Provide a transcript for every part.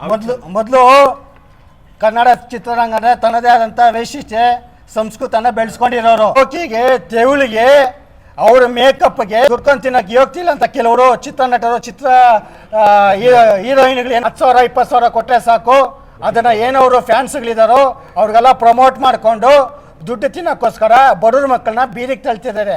ಮೊದಲು ಮೊದಲು ಕನ್ನಡ ಚಿತ್ರರಂಗನ ತನ್ನದೇ ಆದಂಥ ವೈಶಿಷ್ಟ್ಯ ಸಂಸ್ಕೃತನ ಬೆಳೆಸ್ಕೊಂಡಿರೋರು. ಹೋಕಿಗೆ ತೆವಳಿಗೆ ಅವ್ರ ಮೇಕಪ್ಗೆ ದುಡ್ಕೊಂಡು ತಿನ್ನಕ್ಕೆ ಯೋಗ್ತಿಲ್ಲ ಅಂತ ಕೆಲವರು ಚಿತ್ರ ನಟರು ಚಿತ್ರ ಹೀರೋಯಿನ್ಗಳು ಹತ್ತು ಸಾವಿರ ಇಪ್ಪತ್ತು ಸಾವಿರ ಕೊಟ್ಟರೆ ಸಾಕು. ಅದನ್ನು ಏನವರು ಫ್ಯಾನ್ಸ್ಗಳಿದಾರೋ ಅವ್ರಿಗೆಲ್ಲ ಪ್ರಮೋಟ್ ಮಾಡಿಕೊಂಡು ದುಡ್ಡು ತಿನ್ನಕ್ಕೋಸ್ಕರ ಬಡವ್ರ ಮಕ್ಕಳನ್ನ ಬೀದಿಗೆ ತಳ್ತಿದ್ದಾರೆ.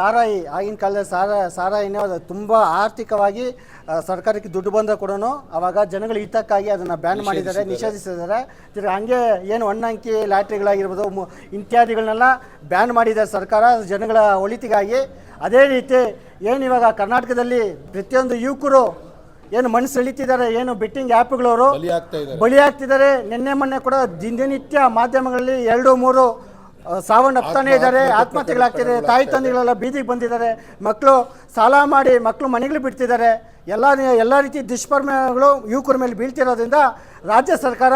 ಸಾರಾಯಿ ಆಗಿನ ಕಾಲದಲ್ಲಿ ಸಾರ ಸಾರಾಯಿನೇ ಅದು ತುಂಬ ಆರ್ಥಿಕವಾಗಿ ಸರ್ಕಾರಕ್ಕೆ ದುಡ್ಡು ಬಂದ ಕೂಡ ಅವಾಗ ಜನಗಳ ಹಿತಕ್ಕಾಗಿ ಅದನ್ನು ಬ್ಯಾನ್ ಮಾಡಿದ್ದಾರೆ ನಿಷೇಧಿಸಿದ್ದಾರೆ. ತಿರ್ಗಿ ಹಂಗೆ ಏನು ಒಣ್ಣಂಕಿ ಲ್ಯಾಟ್ರಿಗಳಾಗಿರ್ಬೋದು ಇತ್ಯಾದಿಗಳನ್ನೆಲ್ಲ ಬ್ಯಾನ್ ಮಾಡಿದ್ದಾರೆ ಸರ್ಕಾರ ಜನಗಳ ಒಳಿತಿಗಾಗಿ. ಅದೇ ರೀತಿ ಏನು ಇವಾಗ ಕರ್ನಾಟಕದಲ್ಲಿ ಪ್ರತಿಯೊಂದು ಯುವಕರು ಏನು ಮಣ್ಣು ಸೆಳಿತಿದ್ದಾರೆ ಏನು ಬೆಟ್ಟಿಂಗ್ ಆ್ಯಪ್ಗಳವರು ಬಲಿಯಾಗ್ತಾ ಆಗ್ತಿದ್ದಾರೆ ನಿನ್ನೆ ಮೊನ್ನೆ ಕೂಡ ದಿನನಿತ್ಯ ಮಾಧ್ಯಮಗಳಲ್ಲಿ ಎರಡು ಮೂರು ಸಾವನ್ನಪ್ತಾನೆ ಇದ್ದಾರೆ ಆತ್ಮಹತ್ಯೆಗಳಾಗ್ತಿದೆ ತಾಯಿ ತಂದೆಗಳೆಲ್ಲ ಬೀದಿಗೆ ಬಂದಿದ್ದಾರೆ ಮಕ್ಕಳು ಸಾಲ ಮಾಡಿ ಮಕ್ಕಳು ಮನೆಗಳು ಬಿಡ್ತಿದ್ದಾರೆ ಎಲ್ಲ ಎಲ್ಲ ರೀತಿ ದುಷ್ಪರಿಣಾಮಗಳು ಯುವಕರ ಮೇಲೆ ಬೀಳ್ತಿರೋದ್ರಿಂದ ರಾಜ್ಯ ಸರ್ಕಾರ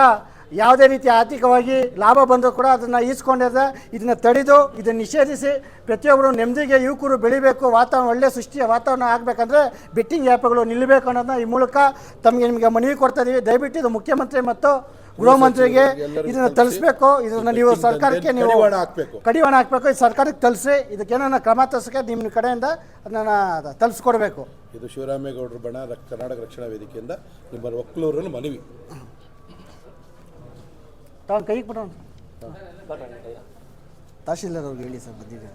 ಯಾವುದೇ ರೀತಿ ಆರ್ಥಿಕವಾಗಿ ಲಾಭ ಬಂದರೂ ಕೂಡ ಅದನ್ನು ಈಸ್ಕೊಂಡಿದೆ ಇದನ್ನು ತಡೆದು ಇದನ್ನು ನಿಷೇಧಿಸಿ ಪ್ರತಿಯೊಬ್ಬರು ನೆಮ್ಮದಿಗೆ ಯುವಕರು ಬೆಳಿಬೇಕು ವಾತಾವರಣ ಒಳ್ಳೆ ಸೃಷ್ಟಿಯ ವಾತಾವರಣ ಆಗಬೇಕಂದ್ರೆ ಬೆಟ್ಟಿಂಗ್ ಆ್ಯಪ್ಗಳು ನಿಲ್ಲಬೇಕು ಅನ್ನೋದನ್ನ ಈ ಮೂಲಕ ತಮಗೆ ನಿಮಗೆ ಮನವಿ ಕೊಡ್ತಾ ಇದ್ದೀವಿ ದಯವಿಟ್ಟು ಇದು ಮುಖ್ಯಮಂತ್ರಿ ಮತ್ತು ಗೃಹ ಮಂತ್ರಿಗೆ ಇದನ್ನ ತಲ್ಸ್ಬೇಕು ಇದನ್ನ ನೀವು ಸರ್ಕಾರಕ್ಕೆ ನೀವು ಕಡಿವಾಣ ಹಾಕ್ಬೇಕು. ಕಡಿವಾಣ ಹಾಕಬೇಕು ಇದು ಸರ್ಕಾರಕ್ಕೆ ತಲುಪಿಸಿ ಇದಕ್ಕೇನೋ ಕ್ರಮ ತರ್ಸಕ್ಕೆ ನಿಮ್ಮ ಕಡೆಯಿಂದ ಅದನ್ನ ತಲ್ಸ್ಕೊಡ್ಬೇಕು. ಇದು ಶಿವರಾಮೇಗೌಡರು ಬಣ ಕರ್ನಾಟಕ ರಕ್ಷಣಾ ವೇದಿಕೆಯಿಂದ ನಿಮ್ಮ ಒಕ್ಕಲೂರನ್ನು ಮನವಿ. ತಾವು ಕೈಗೆ ಬಿಡೋಣ ತಹಶೀಲ್ದಾರ್ ಅವ್ರಿಗೆ ಹೇಳಿ ಸರ್ ಬಂದಿದೆ.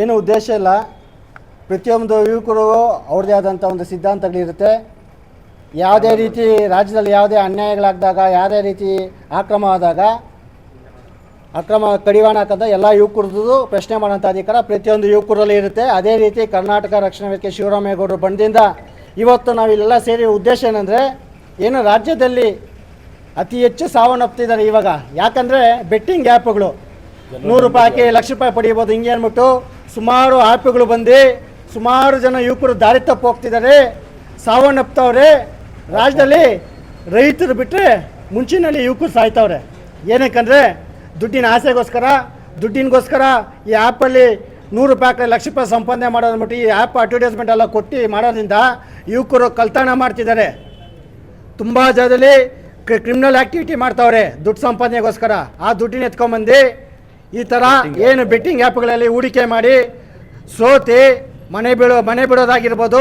ಏನು ಉದ್ದೇಶ ಇಲ್ಲ. ಪ್ರತಿಯೊಂದು ಯುವಕರು ಅವ್ರದ್ದೇ ಆದಂಥ ಒಂದು ಸಿದ್ಧಾಂತಗಳಿರುತ್ತೆ. ಯಾವುದೇ ರೀತಿ ರಾಜ್ಯದಲ್ಲಿ ಯಾವುದೇ ಅನ್ಯಾಯಗಳಾಗ್ದಾಗ ಯಾವುದೇ ರೀತಿ ಆಕ್ರಮ ಆದಾಗ ಅಕ್ರಮ ಕಡಿವಾಣ ಹಾಕಂತ ಎಲ್ಲ ಯುವಕರದ್ದು ಪ್ರಶ್ನೆ ಮಾಡೋಂಥ ಅಧಿಕಾರ ಪ್ರತಿಯೊಂದು ಯುವಕರಲ್ಲಿ ಇರುತ್ತೆ. ಅದೇ ರೀತಿ ಕರ್ನಾಟಕ ರಕ್ಷಣಾ ವೇದಿಕೆ ಶಿವರಾಮೇಗೌಡರು ಬಂದಿಂದ ಇವತ್ತು ನಾವು ಇಲ್ಲೆಲ್ಲ ಸೇರಿ ಉದ್ದೇಶ ಏನಂದರೆ ಏನು ರಾಜ್ಯದಲ್ಲಿ ಅತಿ ಹೆಚ್ಚು ಸಾವನ್ನಪ್ತಿದ್ದಾರೆ ಇವಾಗ. ಯಾಕಂದರೆ ಬೆಟ್ಟಿಂಗ್ ಆ್ಯಪ್ಗಳು. ನೂರು ರೂಪಾಯಿ ಹಾಕಿ ಲಕ್ಷ ರೂಪಾಯಿ ಪಡಿಬೋದು ಹಿಂಗೆ ಅಂದ್ಬಿಟ್ಟು ಸುಮಾರು ಆ್ಯಪ್ಗಳು ಬಂದು ಸುಮಾರು ಜನ ಯುವಕರು ದಾರಿ ತಪ್ಪು ಹೋಗ್ತಿದ್ದಾರೆ ಸಾವನ್ನಪ್ತವ್ರೆ ರಾಜ್ಯದಲ್ಲಿ ರೈತರು ಬಿಟ್ಟರೆ ಮುಂಚಿನಲ್ಲಿ ಯುವಕರು ಸಾಯ್ತವ್ರೆ. ಏನಕ್ಕಂದರೆ ದುಡ್ಡಿನ ಆಸೆಗೋಸ್ಕರ ದುಡ್ಡಿನಗೋಸ್ಕರ ಈ ಆ್ಯಪಲ್ಲಿ ನೂರು ರೂಪಾಯಿ ಹಾಕಿ ಲಕ್ಷ ರೂಪಾಯಿ ಸಂಪಾದನೆ ಮಾಡೋದು ಬಿಟ್ಟು ಈ ಆ್ಯಪ್ ಅಡ್ವರ್ಟೈಸ್ಮೆಂಟ್ ಎಲ್ಲ ಕೊಟ್ಟು ಮಾಡೋದ್ರಿಂದ ಯುವಕರು ಕಲ್ತಾಣ ಮಾಡ್ತಿದ್ದಾರೆ. ತುಂಬ ಜಾಗದಲ್ಲಿ ಕ್ರಿಮಿನಲ್ ಆ್ಯಕ್ಟಿವಿಟಿ ಮಾಡ್ತಾವ್ರೆ ದುಡ್ಡು ಸಂಪಾದನೆಗೋಸ್ಕರ. ಆ ದುಡ್ಡಿನ ಎತ್ಕೊಂಬಂದು ಈ ಥರ ಏನು ಬೆಟ್ಟಿಂಗ್ ಆ್ಯಪ್ಗಳಲ್ಲಿ ಹೂಡಿಕೆ ಮಾಡಿ ಸೋತಿ ಮನೆ ಬೀಳೋ ಮನೆ ಬಿಡೋದಾಗಿರ್ಬೋದು.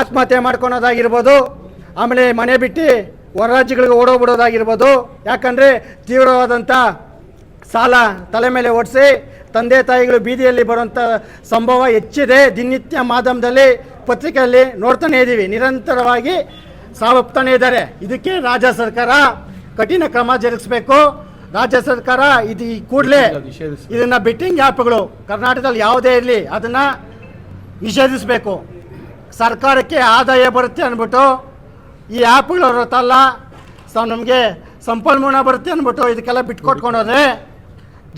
ಆತ್ಮಹತ್ಯೆ ಮಾಡ್ಕೊಳೋದಾಗಿರ್ಬೋದು ಆಮೇಲೆ ಮನೆ ಬಿಟ್ಟು ಹೊರ ರಾಜ್ಯಗಳಿಗೆ ಓಡೋಗ್ಬಿಡೋದಾಗಿರ್ಬೋದು. ಯಾಕಂದರೆ ತೀವ್ರವಾದಂಥ ಸಾಲ ತಲೆ ಮೇಲೆ ಓಡಿಸಿ ತಂದೆ ತಾಯಿಗಳು ಬೀದಿಯಲ್ಲಿ ಬರುವಂಥ ಸಂಭವ ಹೆಚ್ಚಿದೆ. ದಿನನಿತ್ಯ ಮಾಧ್ಯಮದಲ್ಲಿ ಪತ್ರಿಕೆಯಲ್ಲಿ ನೋಡ್ತಾನೆ ಇದ್ದೀವಿ ನಿರಂತರವಾಗಿ ಸಾವಪ್ತಾನೆ ಇದ್ದಾರೆ. ಇದಕ್ಕೆ ರಾಜ್ಯ ಸರ್ಕಾರ ಕಠಿಣ ಕ್ರಮ ಜರುಗಿಸಬೇಕು. ರಾಜ್ಯ ಸರ್ಕಾರ ಇದು ಕೂಡಲೇ ಇದನ್ನು ಬೆಟ್ಟಿಂಗ್ ಆ್ಯಪ್ಗಳು ಕರ್ನಾಟಕದಲ್ಲಿ ಯಾವುದೇ ಇರಲಿ ಅದನ್ನು ನಿಷೇಧಿಸಬೇಕು. ಸರ್ಕಾರಕ್ಕೆ ಆದಾಯ ಬರುತ್ತೆ ಅಂದ್ಬಿಟ್ಟು ಈ ಆ್ಯಪ್ಗಳು ತಲ್ಲ ಸೊ ನಮಗೆ ಸಂಪನ್ಮೂಲ ಬರುತ್ತೆ ಅಂದ್ಬಿಟ್ಟು ಇದಕ್ಕೆಲ್ಲ ಬಿಟ್ಕೊಟ್ಕೊಂಡೋದ್ರೆ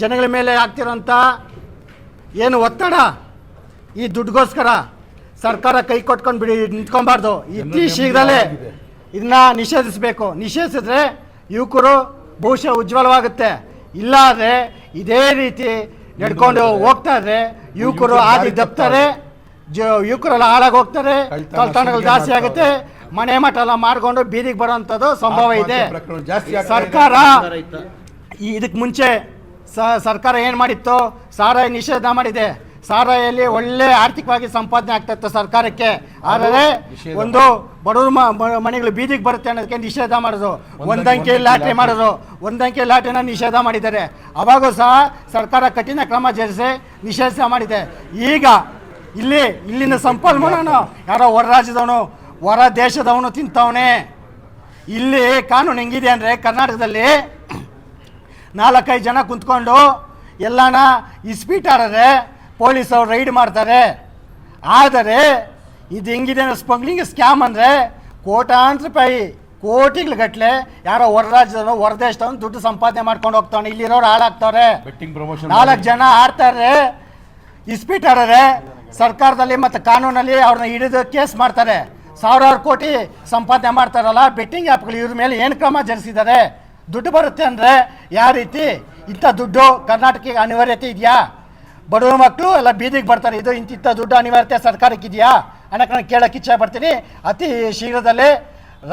ಜನಗಳ ಮೇಲೆ ಆಗ್ತಿರೋಂಥ ಏನು ಒತ್ತಡ ಈ ದುಡ್ಡುಗೋಸ್ಕರ ಸರ್ಕಾರ ಕೈ ಕೊಟ್ಕೊಂಡು ಬಿಡಿ ನಿಂತ್ಕೊಬಾರ್ದು. ಇತ್ತೀಚೆಗದಲ್ಲೇ ಇದನ್ನ ನಿಷೇಧಿಸಬೇಕು. ನಿಷೇಧಿಸಿದ್ರೆ ಯುವಕರು ಬಹುಶಃ ಉಜ್ವಲವಾಗುತ್ತೆ. ಇಲ್ಲಾದರೆ ಇದೇ ರೀತಿ ನಡ್ಕೊಂಡು ಹೋಗ್ತಾ ಇದ್ರೆ ಯುವಕರು ಆದಿ ದಪ್ತಾರೆ ಯುವಕರೆಲ್ಲ ಹಾಳಾಗಿ ಹೋಗ್ತಾರೆ ಕಳ್ತನಗಳು ಜಾಸ್ತಿ ಆಗುತ್ತೆ. ಮನೆ ಮಠ ಎಲ್ಲ ಮಾಡ್ಕೊಂಡು ಬೀದಿಗೆ ಬರೋಂಥದ್ದು ಸಂಭವ ಇದೆ. ಪ್ರಕರಣ ಜಾಸ್ತಿ ಆಗ್ತಾ ಇದೆ. ಸರ್ಕಾರ ಇದಕ್ಕೆ ಮುಂಚೆ ಸ ಸರ್ಕಾರ ಏನು ಮಾಡಿತ್ತು? ಸಾರಾಯಿ ನಿಷೇಧ ಮಾಡಿದೆ. ಸಾರಾಯಲ್ಲಿ ಒಳ್ಳೆ ಆರ್ಥಿಕವಾಗಿ ಸಂಪಾದನೆ ಆಗ್ತಾ ಇತ್ತು ಸರ್ಕಾರಕ್ಕೆ. ಆದರೆ ನಿಷೇಧ. ಒಂದು ಬಡವರು ಮ- ಮ- ಮನೆಗಳು ಬೀದಿಗೆ ಬರುತ್ತೆ ಅನ್ನೋದಕ್ಕೆ ನಿಷೇಧ ಮಾಡೋದು ಒಂದಂಕಿ- ಲಾಟ್ರಿ. ಮಾಡೋದು ಒಂದಂಕಿ ಲಾಟ್ರಿನ ನಿಷೇಧ ಮಾಡಿದ್ದಾರೆ. ಅವಾಗೂ ಸಹ ಸರ್ಕಾರ ಕಠಿಣ ಕ್ರಮ ಜರುಗಿಸಿ ನಿಷೇಧ ಮಾಡಿದೆ. ಈಗ ಇಲ್ಲಿ ಇಲ್ಲಿನ ಸಂಪನ್ಮೂಲನು ಯಾರೋ ಹೊರ ರಾಜ್ಯದವನು ಹೊರ ದೇಶದವನು ತಿಂತವನೆ. ಇಲ್ಲಿ ಕಾನೂನು ಹೆಂಗಿದೆ ಅಂದರೆ ಕರ್ನಾಟಕದಲ್ಲಿ ನಾಲ್ಕೈದು ಜನ ಕುಂತ್ಕೊಂಡು ಎಲ್ಲನ ಪೊಲೀಸ್ ಅವ್ರು ರೈಡ್ ಮಾಡ್ತಾರೆ. ಆದರೆ ಇದು ಹೆಂಗಿದೆ ಸ್ಮಗ್ಲಿಂಗ್ ಸ್ಕ್ಯಾಮ್ ಅಂದರೆ ಕೋಟಾಂತರ ರೂಪಾಯಿ ಕೋಟಿಗಟ್ಟಲೆ ಯಾರೋ ಹೊರ ರಾಜ್ಯದವನು ಹೊರ ದೇಶದವನು ದುಡ್ಡು ಸಂಪಾದನೆ ಮಾಡ್ಕೊಂಡು ಹೋಗ್ತಾವನೆ. ಇಲ್ಲಿರೋರು ಹಾಳಾಗ್ತವ್ರೆ. ಬೆಟ್ಟಿಂಗ್ ಪ್ರಮೋಷನ್ ನಾಲ್ಕು ಜನ ಆಡ್ತಾರೆ. ಇಸ್ಪೀಟ್ ಆಡೋರೆ ಸರ್ಕಾರದಲ್ಲಿ ಮತ್ತು ಕಾನೂನಲ್ಲಿ ಅವ್ರನ್ನ ಹಿಡಿದು ಕೇಸ್ ಮಾಡ್ತಾರೆ. ಸಾವಿರಾರು ಕೋಟಿ ಸಂಪಾದನೆ ಮಾಡ್ತಾರಲ್ಲ ಬೆಟ್ಟಿಂಗ್ ಆ್ಯಪ್ಗಳು ಇವ್ರ ಮೇಲೆ ಏನು ಕ್ರಮ ಜರುಗಿಸಿದ್ದಾರೆ ದುಡ್ಡು ಬರುತ್ತೆ ಅಂದರೆ ಯಾವ ರೀತಿ? ಇಂಥ ದುಡ್ಡು ಕರ್ನಾಟಕಕ್ಕೆ ಅನಿವಾರ್ಯತೆ ಇದೆಯಾ? ಬಡವ ಮಕ್ಕಳು ಎಲ್ಲ ಬೀದಿಗೆ ಬರ್ತಾರೆ, ಇದು ಇಂತಿಂಥ ದುಡ್ಡು ಅನಿವಾರ್ಯತೆ ಸರ್ಕಾರಕ್ಕೆ ಇದೆಯಾ? ಅನ್ನೋಕೆ ನಾನು ಕೇಳೋಕೆ ಇಚ್ಛೆ ಪಡ್ತೀನಿ. ಅತಿ ಶೀಘ್ರದಲ್ಲೇ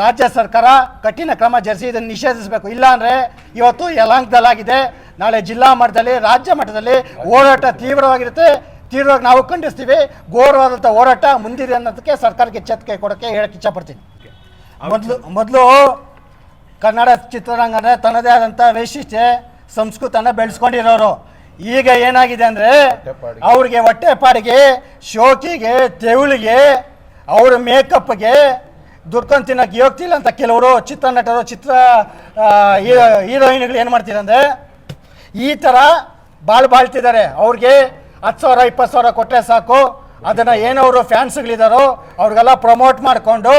ರಾಜ್ಯ ಸರ್ಕಾರ ಕಠಿಣ ಕ್ರಮ ಜರುಗಿಸಿ ಇದನ್ನು ನಿಷೇಧಿಸಬೇಕು. ಇಲ್ಲಾಂದರೆ ಇವತ್ತು ಯಲಾಂಕದಲ್ಲಾಗಿದೆ ನಾಳೆ ಜಿಲ್ಲಾ ಮಟ್ಟದಲ್ಲಿ, ರಾಜ್ಯ ಮಟ್ಟದಲ್ಲಿ ಹೋರಾಟ ತೀವ್ರವಾಗಿರುತ್ತೆ. ತೀವ್ರವಾಗಿ ನಾವು ಖಂಡಿಸ್ತೀವಿ. ಘೋರವಾದಂಥ ಹೋರಾಟ ಮುಂದಿದೆ ಅನ್ನೋದಕ್ಕೆ ಸರ್ಕಾರಕ್ಕೆ ಎಚ್ಚರಿಕೆ ಕೊಡೋಕ್ಕೆ ಹೇಳಕ್ಕೆ ಇಚ್ಛಪಡ್ತೀನಿ ಮೊದಲು ಮೊದಲು ಕನ್ನಡ ಚಿತ್ರರಂಗನ ತನ್ನದೇ ಆದಂಥ ವೈಶಿಷ್ಟ್ಯ ಸಂಸ್ಕೃತನ ಬೆಳೆಸ್ಕೊಂಡಿರೋರು. ಈಗ ಏನಾಗಿದೆ ಅಂದರೆ ಅವ್ರಿಗೆ ಹೊಟ್ಟೆಪಾಡಿಗೆ ಶೋಕಿಗೆ ತೆವಳಿಗೆ ಅವ್ರ ಮೇಕಪ್ಗೆ ದುಡ್ಕೊಂಡು ತಿನ್ನೋಕ್ಕೆ ಯೋಗ್ತಿಲ್ಲ ಅಂತ ಕೆಲವರು ಚಿತ್ರ ನಟರು ಚಿತ್ರ ಹೀರೋಯಿನ್ಗಳು ಏನು ಮಾಡ್ತೀರಂದ್ರೆ ಈ ಥರ ಬಾಳ್ ಬಾಳ್ತಿದ್ದಾರೆ. ಅವ್ರಿಗೆ ಹತ್ತು ಸಾವಿರ ಇಪ್ಪತ್ತು ಸಾವಿರ ಕೊಟ್ಟರೆ ಸಾಕು. ಅದನ್ನು ಏನವರು ಫ್ಯಾನ್ಸ್ಗಳಿದಾರೋ ಅವ್ರಿಗೆಲ್ಲ ಪ್ರಮೋಟ್ ಮಾಡಿಕೊಂಡು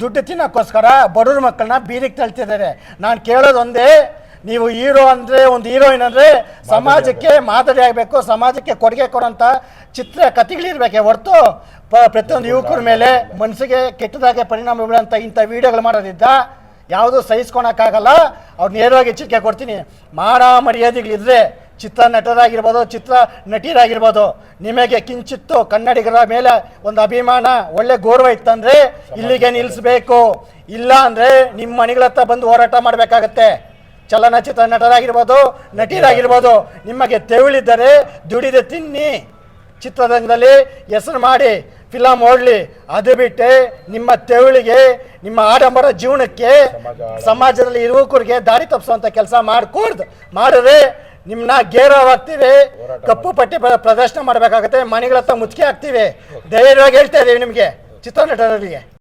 ದುಡ್ಡು ತಿನ್ನೋಕ್ಕೋಸ್ಕರ ಬಡವ್ರ ಮಕ್ಕಳನ್ನ ಬೀದಿಗೆ ತಳ್ತಿದ್ದಾರೆ. ನಾನು ಕೇಳೋದೊಂದೇ ನೀವು ಹೀರೋ ಅಂದರೆ ಒಂದು ಹೀರೋಯಿನ್ ಅಂದರೆ ಸಮಾಜಕ್ಕೆ ಮಾದರಿ ಆಗಬೇಕು ಸಮಾಜಕ್ಕೆ ಕೊಡುಗೆ ಕೊಡೋಂಥ ಚಿತ್ರ ಕಥೆಗಳಿರ್ಬೇಕೆ ಹೊರತು ಪ ಪ್ರತಿಯೊಂದು ಯುವಕರ ಮೇಲೆ ಮನಸ್ಸಿಗೆ ಕೆಟ್ಟದಾಗೆ ಪರಿಣಾಮ ಬೀಳೋಂಥ ಇಂಥ ವೀಡಿಯೋಗಳು ಮಾಡೋದಿದ್ದ ಯಾವುದು ಸಹಿಸ್ಕೊಳಕ್ಕಾಗಲ್ಲ ಅವ್ರು ನೇರವಾಗಿ ಎಚ್ಚರಿಕೆ ಕೊಡ್ತೀನಿ. ಮಾಡ ಮರ್ಯಾದೆಗಳಿದ್ರೆ ಚಿತ್ರ ನಟರಾಗಿರ್ಬೋದು ಚಿತ್ರ ನಟಿಯರಾಗಿರ್ಬೋದು ನಿಮಗೆ ಕಿಂಚಿತ್ತು ಕನ್ನಡಿಗರ ಮೇಲೆ ಒಂದು ಅಭಿಮಾನ ಒಳ್ಳೆ ಗೌರವ ಇತ್ತಂದ್ರೆ ಇಲ್ಲಿಗೆ ನಿಲ್ಲಿಸಬೇಕು. ಇಲ್ಲ ಅಂದರೆ ನಿಮ್ಮ ಮನೆಗಳ ಹತ್ರ ಬಂದು ಹೋರಾಟ ಮಾಡಬೇಕಾಗತ್ತೆ. ಚಲನಚಿತ್ರ ನಟರಾಗಿರ್ಬೋದು ನಟಿಯರಾಗಿರ್ಬೋದು ನಿಮಗೆ ತೆವಳಿದ್ದರೆ ದುಡಿದೆ ತಿನ್ನಿ. ಚಿತ್ರರಂಗದಲ್ಲಿ ಹೆಸರು ಮಾಡಿ ಫಿಲಮ್ ಓಡಲಿ. ಅದು ಬಿಟ್ಟು ನಿಮ್ಮ ತೆವಳಿಗೆ ನಿಮ್ಮ ಆಡಂಬರ ಜೀವನಕ್ಕೆ ಸಮಾಜದಲ್ಲಿ ಯುವಕರಿಗೆ ದಾರಿ ತಪ್ಪಿಸುವಂಥ ಕೆಲಸ ಮಾಡಿಕೊಡ್ದು. ಮಾಡಿದ್ರೆ ನಿಮ್ಮನ್ನ ಗೇರವಾಗ್ತೀವಿ ಕಪ್ಪು ಪಟ್ಟಿ ಪ್ರದರ್ಶನ ಮಾಡಬೇಕಾಗುತ್ತೆ ಮನೆಗಳ ಹತ್ರ ಮುಚ್ಚಿಗೆ ಹಾಕ್ತೀವಿ. ಧೈರ್ಯವಾಗಿ ಹೇಳ್ತಾ ಇದೀವಿ ನಿಮಗೆ ಚಿತ್ರನಟರಿಗೆ